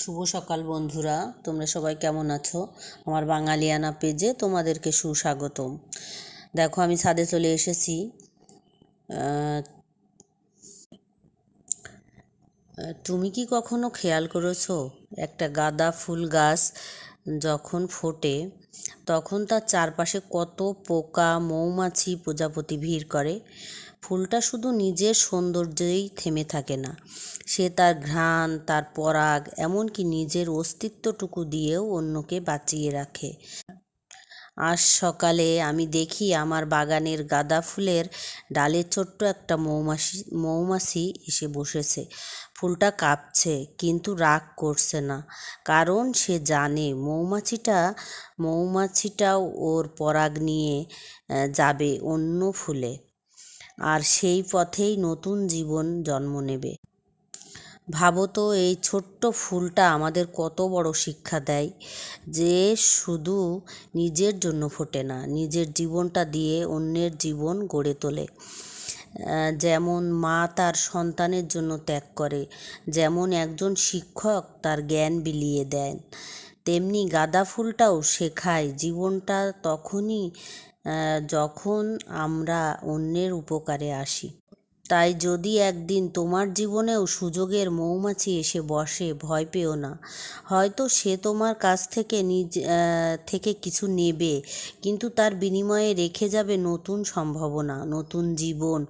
শুভ সকাল বন্ধুরা, তোমরা সবাই কেমন আছো? আমার বাঙালিয়ানা পেজে তোমাদেরকে সুস্বাগতম। দেখো, আমি ছাদে চলে এসেছি। তুমি কি কখনো খেয়াল করেছ, একটা গাঁদা ফুল গাছ যখন ফোটে, তখন তার চারপাশে কত পোকা, মৌমাছি প্রজাপতি ভিড় করে? ফুলটা শুধু নিজের সৌন্দর্যেই থেমে থাকে না। সে তার ঘ্রাণ, তার পরাগ, এমনকি নিজের অস্তিত্বটুকু দিয়েও অন্যকে বাঁচিয়ে রাখে। আজ সকালে আমি দেখি আমার বাগানের গাঁদা ফুলের ডালে ছোট্ট একটা মৌমাছি মৌমাছি এসে বসেছে। ফুলটা কাঁপছে, কিন্তু রাগ করছে না, কারণ সে জানে মৌমাছিটা, মৌমাছিটাও ওর পরাগ নিয়ে যাবে অন্য ফুলে। আর সেই পথেই নতুন জীবন জন্ম নেবে। ভাবো তো, এই ছোট্ট ফুলটা আমাদের কত বড় শিক্ষা দেয় যে শুধু নিজের জন্য ফোটে না, নিজের জীবনটা দিয়ে অন্যের জীবন গড়ে তোলে। যেমন মা তার সন্তানের জন্য ত্যাগ করে, যেমন একজন শিক্ষক তার জ্ঞান বিলিয়ে দেন। তেমনি গাঁদা ফুলটাও শেখায়। জীবনটা তখনই যখন আমরা অন্যের উপকারে আসি। তাই যদি একদিন তোমার জীবনেও সুযোগের মৌমাছি এসে বসে, ভয় পেও না। হয়তো সে তোমার কাছ থেকে নিজ থেকে কিছু নেবে, কিন্তু তার বিনিময়ে রেখে যাবে নতুন সম্ভাবনা, নতুন জীবন,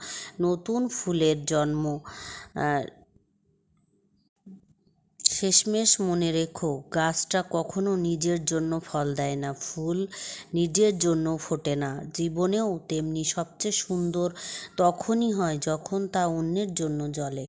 নতুন ফুলের জন্ম। শেষমেশ মনে রেখো, গাছটা কখনো নিজের জন্য ফল দেয় না, ফুল নিজের জন্য ফোটে না। জীবনেও তেমনি সবচেয়ে সুন্দর তখনই হয় যখন তা অন্যের জন্য জ্বলে